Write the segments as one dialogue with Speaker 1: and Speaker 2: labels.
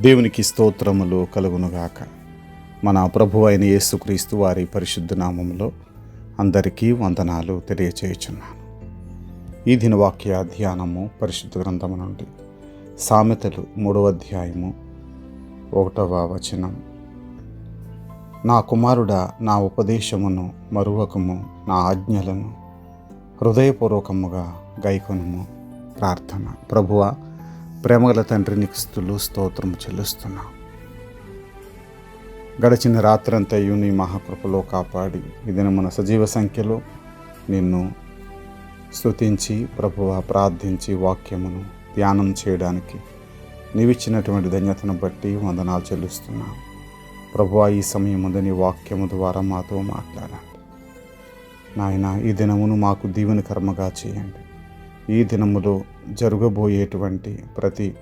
Speaker 1: దేవునికి స్తోత్రములు కలుగునుగాక. మన ప్రభు అయిన యేసుక్రీస్తు వారి పరిశుద్ధనామములో అందరికీ వందనాలు తెలియచేయుచున్నాను. ఈ దినవాక్య ధ్యానము పరిశుద్ధ గ్రంథము నుండి సామెతలు మూడవ అధ్యాయము ఒకటవ వచనం. నా కుమారుడ నా ఉపదేశమును మరువకము నా ఆజ్ఞలను హృదయపూర్వకముగా గైకొనుము. ప్రార్థన. ప్రభువ ప్రేమగల తండ్రి నీకు స్థులు స్తోత్రం చెల్లిస్తున్నా. గడిచిన రాత్రంతయు నీ మహాకృపలో కాపాడి ఈ మన సజీవ సంఖ్యలో నిన్ను స్తుతించి ప్రభువ ప్రార్థించి వాక్యమును ధ్యానం చేయడానికి నీవిచ్చినటువంటి ధన్యతను బట్టి వందనాలు చెల్లిస్తున్నా. ప్రభువ ఈ సమయం ముందు నీ వాక్యము ద్వారా మాతో మాట్లాడండి. నాయన ఈ దినమును మాకు దీవెనకర్మగా చేయండి. ఈ దినములో జరగబోయేటువంటి ప్రతి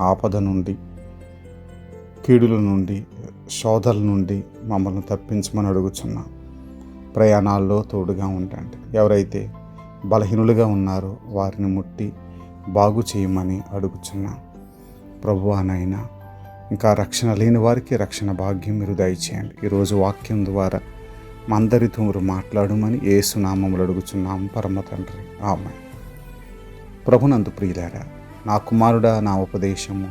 Speaker 1: ఆపద నుండి కీడుల నుండి శోధల నుండి మమ్మల్ని తప్పించమని అడుగుచున్నాం. ప్రయాణాల్లో తోడుగా ఉండండి. ఎవరైతే బలహీనులుగా ఉన్నారో వారిని ముట్టి బాగు చేయమని అడుగుచున్నాం. ప్రభువానైనా ఇంకా రక్షణ లేని వారికి రక్షణ భాగ్యం మీరు దయచేయండి. ఈరోజు వాక్యం ద్వారా అందరితో మీరు మాట్లాడమని ఏసునామములు అడుగుచున్నాం. పరమ తండ్రి. ఆమె ప్రభునందు ప్రియులారా నా కుమారుడా నా ఉపదేశము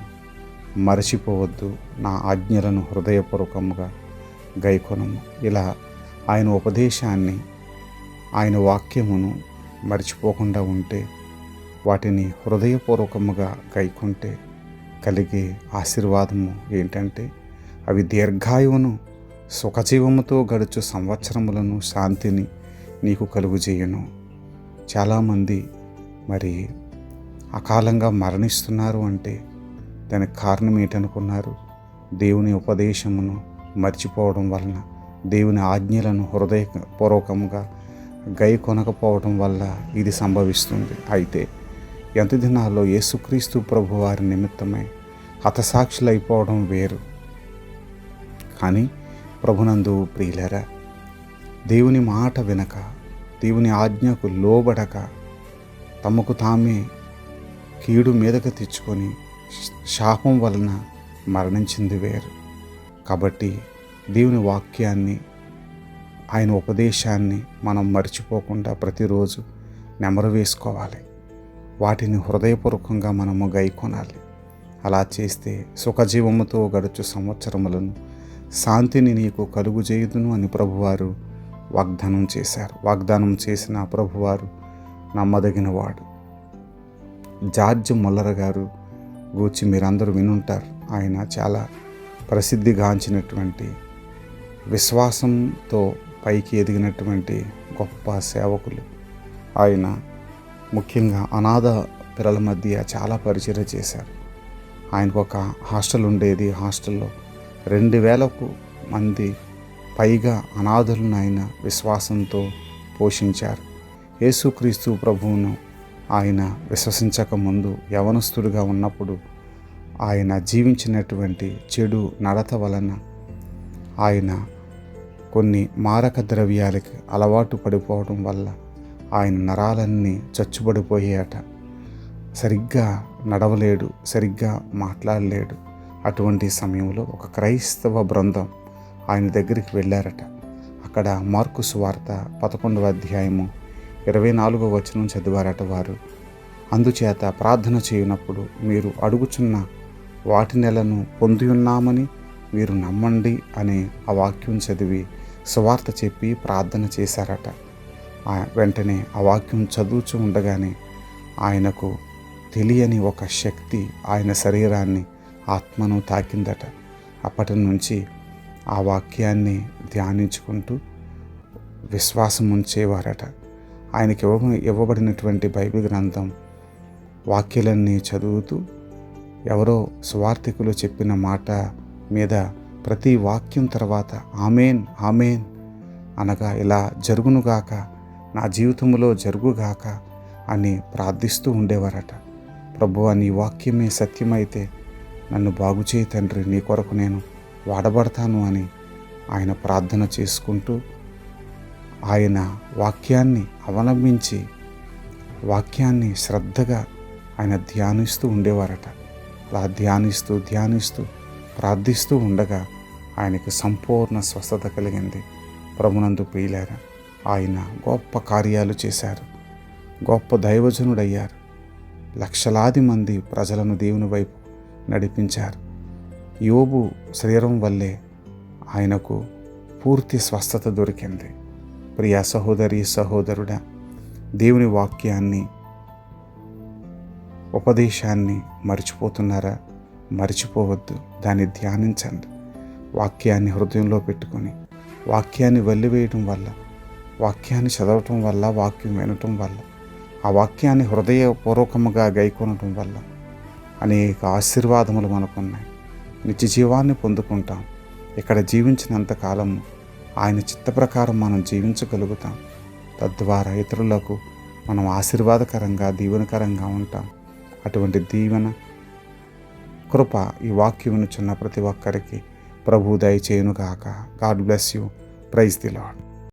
Speaker 1: మరచిపోవద్దు. నా ఆజ్ఞలను హృదయపూర్వకముగా గైకొనము. ఇలా ఆయన ఉపదేశాన్ని ఆయన వాక్యమును మర్చిపోకుండా ఉంటే వాటిని హృదయపూర్వకముగా గైకుంటే కలిగే ఆశీర్వాదము ఏంటంటే అవి దీర్ఘాయువును సుఖజీవముతో గడుచు సంవత్సరములను శాంతిని నీకు కలుగుజేయను. చాలామంది మరి అకాలంగా మరణిస్తున్నారు అంటే దానికి కారణం ఏంటనుకున్నారు? దేవుని ఉపదేశమును మర్చిపోవడం వలన దేవుని ఆజ్ఞలను హృదయపూర్వకంగా గై కొనకపోవడం వల్ల ఇది సంభవిస్తుంది. అయితే ఎంత దినాల్లో యేసుక్రీస్తు ప్రభు వారి నిమిత్తమై హతసాక్షులైపోవడం వేరు. కానీ ప్రభునందు ప్రియులరా దేవుని మాట వినక దేవుని ఆజ్ఞకు లోబడక తమకు తామే కీడు మీదకు తెచ్చుకొని శాపం వలన మరణించింది వేరు. కాబట్టి దేవుని వాక్యాన్ని ఆయన ఉపదేశాన్ని మనం మర్చిపోకుండా ప్రతిరోజు నెమరు వేసుకోవాలి. వాటిని హృదయపూర్వకంగా మనము గైకొనాలి. అలా చేస్తే సుఖజీవముతో గడుచు సంవత్సరములను శాంతిని నీకు కలుగు చేయుదును అని ప్రభువారు వాగ్దానం చేశారు. వాగ్దానం చేసిన ప్రభువారు నమ్మదగినవాడు. జార్జ్ మొల్లర గారు గూర్చి మీరందరూ వినుంటారు. ఆయన చాలా ప్రసిద్ధిగాంచినటువంటి విశ్వాసంతో పైకి ఎదిగినటువంటి గొప్ప సేవకులు. ఆయన ముఖ్యంగా అనాథ పిల్లల మధ్య చాలా పరిచయం చేశారు. ఆయనకు ఒక హాస్టల్ ఉండేది. హాస్టల్లో రెండు వేలకు మంది పైగా అనాథులను ఆయన విశ్వాసంతో పోషించారు. యేసుక్రీస్తు ప్రభువును ఆయన విశ్వసించక ముందు యవనస్తుడిగా ఉన్నప్పుడు ఆయన జీవించినటువంటి చెడు నడత వలన ఆయన కొన్ని మారక ద్రవ్యాలకి అలవాటు పడిపోవడం వల్ల ఆయన నరాలన్నీ చచ్చుబడిపోయాట సరిగ్గా నడవలేడు సరిగ్గా మాట్లాడలేడు. అటువంటి సమయంలో ఒక క్రైస్తవ బృందం ఆయన దగ్గరికి వెళ్ళారట. అక్కడ మార్కు సువార్త పదకొండవ అధ్యాయము ఇరవై నాలుగవ వచనం చదివారట వారు. అందుచేత ప్రార్థన చేయనప్పుడు మీరు అడుగుచున్న వాటి నెలను పొంది ఉన్నామని మీరు నమ్మండి అనే ఆ వాక్యం చదివి సువార్త చెప్పి ప్రార్థన చేశారట. వెంటనే ఆ వాక్యం చదువుచూ ఉండగానే ఆయనకు తెలియని ఒక శక్తి ఆయన శరీరాన్ని ఆత్మను తాకిందట. అప్పటి నుంచి ఆ వాక్యాన్ని ధ్యానించుకుంటూ విశ్వాసం ఉంచేవారట ఆయనకి ఇవ్వ ఇవ్వబడినటువంటి బైబిల్ గ్రంథం వాక్యాలన్నీ చదువుతూ ఎవరో స్వార్థికులు చెప్పిన మాట మీద ప్రతి వాక్యం తర్వాత ఆమెన్ ఆమెన్ అనగా ఇలా జరుగునుగాక నా జీవితంలో జరుగుగాక అని ప్రార్థిస్తూ ఉండేవారట. ప్రభు నీ వాక్యమే సత్యమైతే నన్ను బాగు చేయి తండ్రి. నీ కొరకు నేను వాడబడతాను అని ఆయన ప్రార్థన చేసుకుంటూ ఆయన వాక్యాన్ని అవలంబించి వాక్యాన్ని శ్రద్ధగా ఆయన ధ్యానిస్తూ ఉండేవారట. అలా ధ్యానిస్తూ ధ్యానిస్తూ ప్రార్థిస్తూ ఉండగా ఆయనకు సంపూర్ణ స్వస్థత కలిగింది. ప్రభునందు పీలారు ఆయన గొప్ప కార్యాలు చేశారు. గొప్ప దైవజనుడయ్యారు. లక్షలాది మంది ప్రజలను దేవుని వైపు నడిపించారు. యోబు శరీరం వల్లే ఆయనకు పూర్తి స్వస్థత దొరికింది. ప్రియ సహోదరి సహోదరుడా దేవుని వాక్యాన్ని ఉపదేశాన్ని మర్చిపోతున్నారా? మర్చిపోవద్దు దాన్ని ధ్యానించండి. వాక్యాన్ని హృదయంలో పెట్టుకొని వాక్యాన్ని వల్లివేయటం వల్ల వాక్యాన్ని చదవటం వల్ల వాక్యం వినటం వల్ల ఆ వాక్యాన్ని హృదయపూర్వకముగా గైకొనటం వల్ల అనేక ఆశీర్వాదములు మనకున్నాయి. నిత్య జీవాన్ని పొందుకుంటాం. ఇక్కడ జీవించినంత కాలం ఆయన చిత్త ప్రకారం మనం జీవించగలుగుతాం. తద్వారా ఇతరులకు మనం ఆశీర్వాదకరంగా దీవెనకరంగా ఉంటాం. అటువంటి దీవెన కృప ఈ వాక్యం వినుచున్న ప్రతి ఒక్కరికి ప్రభు దయచేయునుగాక. God bless you. Praise the Lord